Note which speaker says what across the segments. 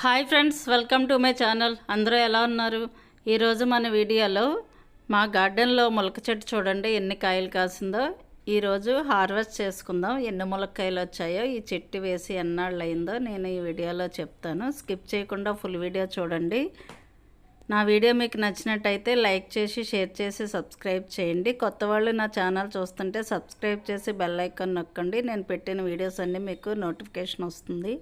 Speaker 1: Hi friends welcome to my channel. అందరూ ఎలా ఉన్నారు? ఈరోజు మన వీడియోలో మా గార్డెన్లో మొలక చెట్టు చూడండి ఎన్ని కాయలు కాసిందో. ఈరోజు హార్వెస్ట్ చేసుకుందాం ఎన్ని ములక్కాయలు వచ్చాయో ఈ చెట్టు వేసి ఎన్నాళ్ళు అయిందో నేను ఈ వీడియోలో చెప్తాను. స్కిప్ చేయకుండా ఫుల్ వీడియో చూడండి. నా వీడియో మీకు నచ్చినట్టయితే లైక్ చేసి షేర్ చేసి సబ్స్క్రైబ్ చేయండి. కొత్త వాళ్ళు నా ఛానల్ చూస్తుంటే సబ్స్క్రైబ్ చేసి బెల్ ఐకాన్ నొక్కండి. నేను పెట్టిన వీడియోస్ అన్నీ మీకు నోటిఫికేషన్ వస్తుంది.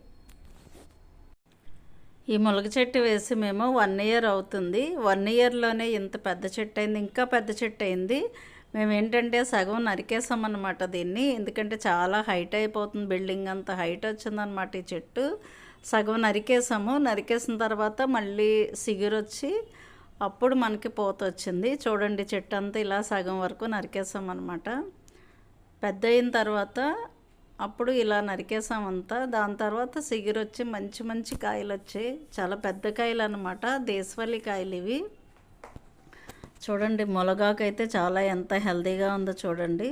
Speaker 1: ఈ ములగ చెట్టు వేసి మేము వన్ ఇయర్ అవుతుంది. వన్ ఇయర్లోనే ఇంత పెద్ద చెట్టు అయింది ఇంకా పెద్ద చెట్టు అయింది. మేము ఏంటంటే సగం నరికేసామన్నమాట దీన్ని. ఎందుకంటే చాలా హైట్ అయిపోతుంది బిల్డింగ్ అంత హైట్ వచ్చిందనమాట ఈ చెట్టు. సగం నరికేసాము నరికేసిన తర్వాత మళ్ళీ సిగురొచ్చి అప్పుడు మనకి పోత వచ్చింది. చూడండి చెట్టు అంతా ఇలా సగం వరకు నరికేసాం అనమాట పెద్ద అయిన తర్వాత అప్పుడు ఇలా నరికేసామంతా దాని తర్వాత సిగిరి వచ్చి మంచి మంచి కాయలు వచ్చాయి చాలా పెద్ద కాయలు అనమాట దేశవాళీ కాయలు ఇవి చూడండి ములగాకైతే చాలా ఎంత హెల్దీగా ఉందో చూడండి.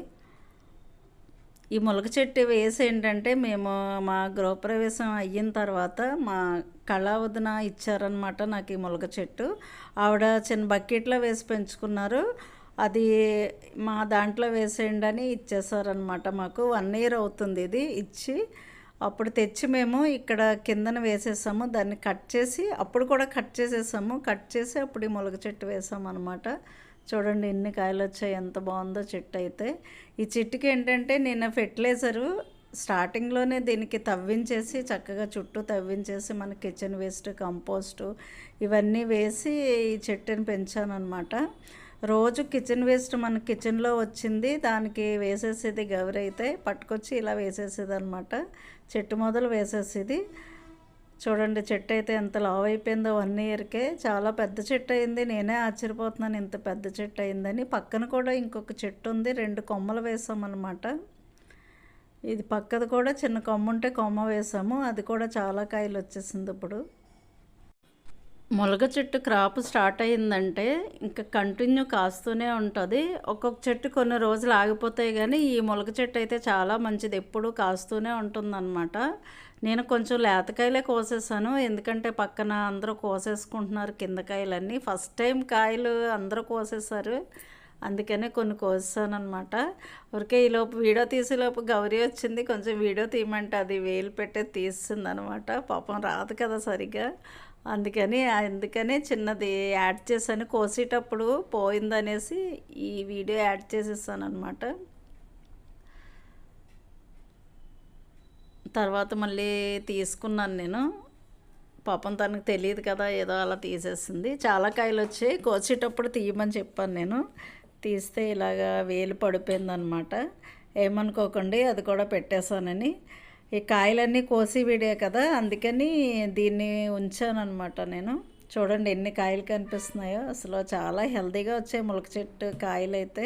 Speaker 1: ఈ మొలక చెట్టు వేసి ఏంటంటే మేము మా గృహప్రవేశం అయిన తర్వాత మా కళావదన ఇచ్చారనమాట నాకు ఈ మొలక చెట్టు. ఆవిడ చిన్న బకెట్లో వేసి పెంచుకున్నారు. అది మా దాంట్లో వేసేయండి అని ఇచ్చేసారనమాట మాకు. వన్ ఇయర్ అవుతుంది ఇది ఇచ్చి అప్పుడు తెచ్చి మేము ఇక్కడ కిందన వేసేసాము. దాన్ని కట్ చేసి అప్పుడు కూడా కట్ చేసేసాము. కట్ చేసి అప్పుడు ఈ మొలక చెట్టు వేసాము అనమాట చూడండి ఎన్ని కాయలు వచ్చాయి ఎంత బాగుందో చెట్టు అయితే. ఈ చెట్టుకి ఏంటంటే నేను ఫెర్టిలైజరు స్టార్టింగ్లోనే దీనికి తవ్వించేసి చక్కగా చుట్టూ తవ్వించేసి మన కిచెన్ వేస్ట్ కంపోస్టు ఇవన్నీ వేసి ఈ చెట్టుని పెంచాను అనమాట రోజు కిచెన్ వేస్ట్ మన కిచెన్లో వచ్చింది. దానికి వేసేసేది గవరైతే అయితే పట్టుకొచ్చి ఇలా వేసేసేది అనమాట చెట్టు మొదలు వేసేసేది. చూడండి చెట్టు అయితే ఎంత లావ్ అయిపోయిందో వన్ ఇయర్కే. చాలా పెద్ద చెట్టు అయింది. నేనే ఆశ్చర్యపోతున్నాను ఇంత పెద్ద చెట్టు అయిందని. పక్కన కూడా ఇంకొక చెట్టు ఉంది. రెండు కొమ్మలు వేసామన్నమాట. ఇది పక్కది కూడా చిన్న కొమ్మ ఉంటే కొమ్మ వేసాము. అది కూడా చాలా కాయలు వచ్చేసింది ఇప్పుడు. మొలగ చెట్టు క్రాప్ స్టార్ట్ అయిందంటే ఇంకా కంటిన్యూ కాస్తూనే ఉంటుంది. ఒక్కొక్క చెట్టు కొన్ని రోజులు ఆగిపోతాయి కానీ ఈ మొలక చెట్టు అయితే చాలా మంచిది. ఎప్పుడు కాస్తూనే ఉంటుందన్నమాట. నేను కొంచెం లేతకాయలే కోసేసాను. ఎందుకంటే పక్కన అందరూ కోసేసుకుంటున్నారు కింద కాయలన్నీ ఫస్ట్ టైం కాయలు అందరూ కోసేసారు. అందుకనే కొన్ని కోసాను అనమాట ఊరికే ఈలోపు వీడియో తీసేలోపు గౌరీ వచ్చింది. కొంచెం వీడియో తీయమంటే అది వేలు పెట్టే తీస్తుంది అనమాట పాపం రాదు కదా సరిగ్గా. అందుకని అందుకనే చిన్నది యాడ్ చేశాను. కోసేటప్పుడు పోయిందనేసి ఈ వీడియో యాడ్ చేసేసాను అనమాట తర్వాత మళ్ళీ తీసుకున్నాను నేను. పాపం తనకు తెలియదు కదా ఏదో అలా తీసేసింది. చాలా కాయలు వచ్చాయి కోసేటప్పుడు తీయమని చెప్పాను నేను. తీస్తే ఇలాగా వేలు పడిపోయిందనమాట ఏమనుకోకండి అది కూడా పెట్టేశానని. ఈ కాయలన్నీ కోసి విడే కదా అందుకని దీన్ని ఉంచానమాట నేను. చూడండి ఎన్ని కాయలు కనిపిస్తున్నాయో. అసలు చాలా హెల్తీగా వచ్చాయి ములక చెట్టు కాయలు అయితే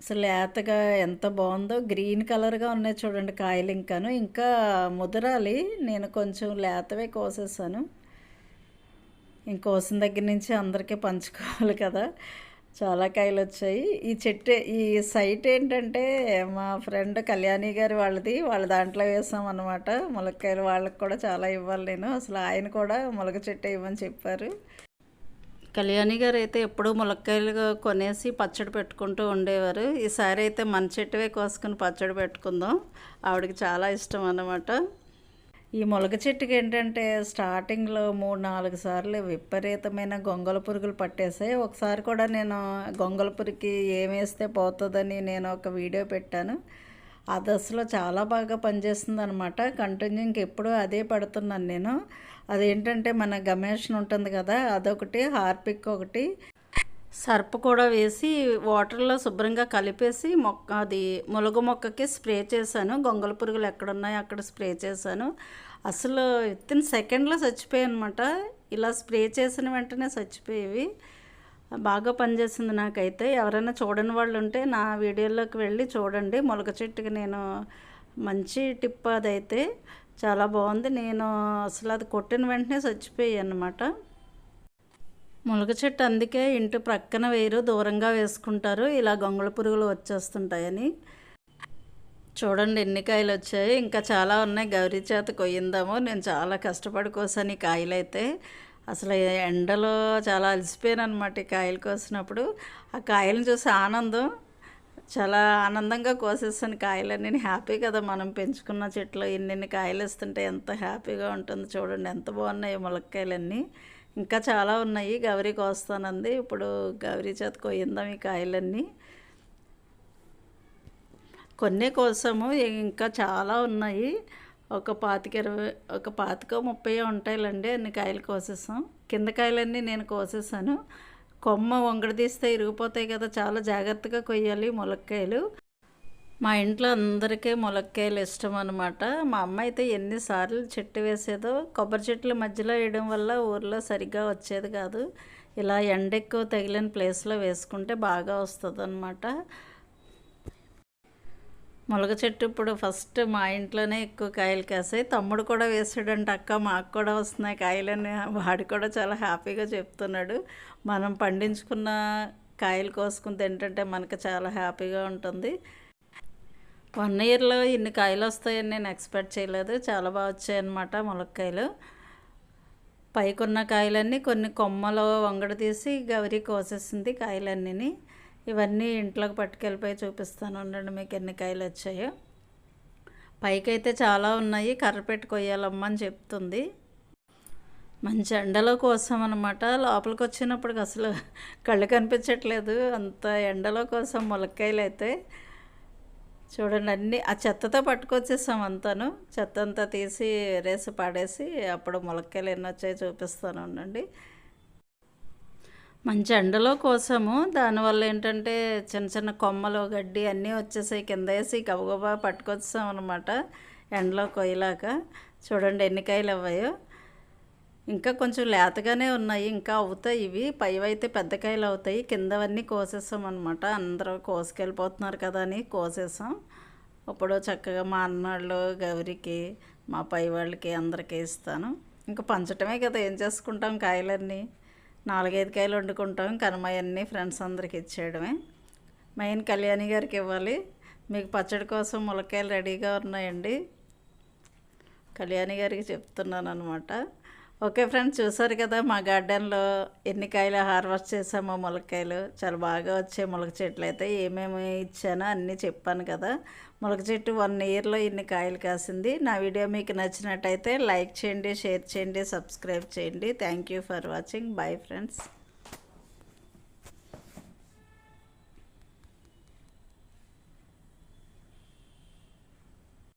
Speaker 1: అసలు లేతగా ఎంత బాగుందో. గ్రీన్ కలర్గా ఉన్నాయి చూడండి కాయలు ఇంకాను. ఇంకా ముదరాలి. నేను కొంచెం లేతవే కోసేసాను. ఇంకోసిన దగ్గర నుంచి అందరికీ పంచుకోవాలి కదా. చాలా కాయలు వచ్చాయి ఈ చెట్టు ఈ సైట్ ఏంటంటే మా ఫ్రెండ్ కళ్యాణి గారి వాళ్ళది. వాళ్ళ దాంట్లో వేసాం అనమాట ములక్కాయలు వాళ్ళకి కూడా చాలా ఇవ్వాలి నేను. అసలు ఆయన కూడా ములగ చెట్టు ఇవ్వమని చెప్పారు. కళ్యాణి గారు అయితే ఎప్పుడూ ములక్కాయలు కొనేసి పచ్చడి పెట్టుకుంటూ ఉండేవారు. ఈసారి అయితే మన చెట్టువే కోసుకుని పచ్చడి పెట్టుకుందాం. ఆవిడకి చాలా ఇష్టం అన్నమాట. ఈ మొలక చెట్టుకి ఏంటంటే స్టార్టింగ్లో మూడు నాలుగు సార్లు విపరీతమైన గొంగల పురుగులు పట్టేసాయి. ఒకసారి కూడా నేను గొంగల పురుగుకి ఏమేస్తే పోతుందని నేను ఒక వీడియో పెట్టాను. ఆ దశలో చాలా బాగా పనిచేస్తుంది అనమాట కంటిన్యూ ఇంకెప్పుడు అదే పడుతున్నాను నేను. అదేంటంటే మన గమేషన్ ఉంటుంది కదా అదొకటి హార్పిక్ ఒకటి. సర్ప కూడా వేసి వాటర్లో శుభ్రంగా కలిపేసి మొక్క అది ములగ మొక్కకి స్ప్రే చేశాను. గొంగల పురుగులు ఎక్కడున్నాయో అక్కడ స్ప్రే చేశాను. అసలు విత్ ఇన్ సెకండ్లో చచ్చిపోయాయి అనమాట ఇలా స్ప్రే చేసిన వెంటనే చచ్చిపోయేవి. బాగా పనిచేసింది నాకైతే. ఎవరైనా చూడని వాళ్ళు ఉంటే నా వీడియోలోకి వెళ్ళి చూడండి. మొలక చెట్టుకి నేను మంచి టిప్ అదైతే. చాలా బాగుంది. నేను అసలు అది కొట్టిన వెంటనే చచ్చిపోయాయి అనమాట ములగ చెట్టు అందుకే ఇంటి ప్రక్కన వేరు దూరంగా వేసుకుంటారు. ఇలా గొంగళ పురుగులు వచ్చేస్తుంటాయని. చూడండి ఎన్ని కాయలు వచ్చాయి. ఇంకా చాలా ఉన్నాయి. గౌరీ చేత కొయ్యిందాము. నేను చాలా కష్టపడి కోసాను ఈ కాయలు అయితే అసలు ఎండలో చాలా అలసిపోయాను అనమాట ఈ కాయలు కోసినప్పుడు. ఆ కాయలను చూసి ఆనందం. చాలా ఆనందంగా కోసేస్తాను కాయలన్నీ. హ్యాపీ కదా మనం పెంచుకున్న చెట్లు ఇన్ని కాయలు ఇస్తుంటే ఎంత హ్యాపీగా ఉంటుంది. చూడండి ఎంత బాగున్నాయి ములక్కాయలన్నీ. ఇంకా చాలా ఉన్నాయి. గౌరీ కోస్తానంది. ఇప్పుడు గౌరీ చేత కొయ్యిందాం ఈ కాయలన్నీ. కొన్ని కోసము. ఇంకా చాలా ఉన్నాయి. ఒక పాతిక ఇరవై ఒక పాతిక ముప్పై ఉంటాయిలండి. అన్ని కాయలు కోసేసాం. కింద కాయలన్నీ నేను కోసేసాను. కొమ్మ వంగడి తీస్తే ఇరిగిపోతాయి కదా. చాలా జాగ్రత్తగా కొయ్యాలి ములక్కాయలు. మా ఇంట్లో అందరికీ ములక్కాయలు ఇష్టం అనమాట మా అమ్మ అయితే ఎన్నిసార్లు చెట్టు వేసేదో కొబ్బరి చెట్ల మధ్యలో వేయడం వల్ల ఊర్లో సరిగ్గా వచ్చేది కాదు. ఇలా ఎండ ఎక్కువ తగిలిన ప్లేస్లో వేసుకుంటే బాగా వస్తుంది అనమాట ములగ చెట్టు ఇప్పుడు ఫస్ట్ మా ఇంట్లోనే ఎక్కువ కాయలు కాసాయి. తమ్ముడు కూడా వేసాడంట అక్క మాకు కూడా వస్తున్నాయి కాయలని వాడు కూడా చాలా హ్యాపీగా చెప్తున్నాడు. మనం పండించుకున్న కాయలు కోసుకుని తింటుంటే మనకు చాలా హ్యాపీగా ఉంటుంది. వన్ ఇయర్లో ఇన్ని కాయలు వస్తాయని నేను ఎక్స్పెక్ట్ చేయలేదు. చాలా బాగా వచ్చాయన్నమాట ములక్కాయలు. పైకున్న కాయలన్నీ కొన్ని కొమ్మలో వంగడ తీసి గౌరీ కోసేసింది కాయలన్నీ ఇవన్నీ ఇంట్లోకి పట్టుకెళ్ళిపోయి చూపిస్తాను ఉండండి మీకు ఎన్ని కాయలు వచ్చాయో. పైకైతే చాలా ఉన్నాయి. కర్ర పెట్టి కొయ్యాలమ్మ అని చెప్తుంది. మంచి ఎండలో కోసం అనమాట లోపలికి వచ్చినప్పుడు అసలు కళ్ళు కనిపించట్లేదు. అంత ఎండలో కోసం ములక్కాయలు అయితే చూడండి అన్నీ ఆ చెత్తతో పట్టుకొచ్చేసాం అంతాను. చెత్త అంతా తీసి రేసి పాడేసి అప్పుడు ములక్కాయలు ఎన్ని వచ్చాయో చూపిస్తాను ఉండండి. మంచి ఎండలో కోసాము. దానివల్ల ఏంటంటే చిన్న చిన్న కొమ్మలు గడ్డి అన్నీ వచ్చేసాయి. కింద వేసి గబగబా పట్టుకొచ్చాం అనమాట ఎండలో కొయ్యలాక చూడండి ఎన్ని కాయలు అవ్వాయో. ఇంకా కొంచెం లేతగానే ఉన్నాయి ఇంకా అవుతాయి. ఇవి పైవైతే పెద్ద కాయలు అవుతాయి. కిందవన్నీ కోసేసాం అనమాట అందరూ కోసుకెళ్ళిపోతున్నారు కదా అని కోసేసాం ఇప్పుడు చక్కగా మా అన్నాళ్ళు గౌరికి మా పై వాళ్ళకి అందరికీ ఇస్తాను. ఇంకా పంచటమే కదా ఏం చేసుకుంటాం కాయలన్నీ? నాలుగైదు కాయలు వండుకుంటాం. కనుమయన్నీ ఫ్రెండ్స్ అందరికి ఇచ్చేయడమే. మెయిన్ కళ్యాణి గారికి ఇవ్వాలి. మీకు పచ్చడి కోసం ములక్కాయలు రెడీగా ఉన్నాయండి. కళ్యాణి గారికి చెప్తున్నాను అనమాట ఓకే ఫ్రెండ్స్ చూసారు కదా మా గార్డెన్లో ఎన్ని కాయలు హార్వెస్ట్ చేసామో ములక్కాయలు. చాలా బాగా వచ్చే ములక చెట్లు అయితే. ఏమేమి ఇచ్చానో అన్నీ చెప్పాను కదా. ములక చెట్టు వన్ ఇయర్లో ఇన్ని కాయలు కాసింది. నా వీడియో మీకు నచ్చినట్టయితే లైక్ చేయండి షేర్ చేయండి సబ్స్క్రైబ్ చేయండి. Thank you for watching bye friends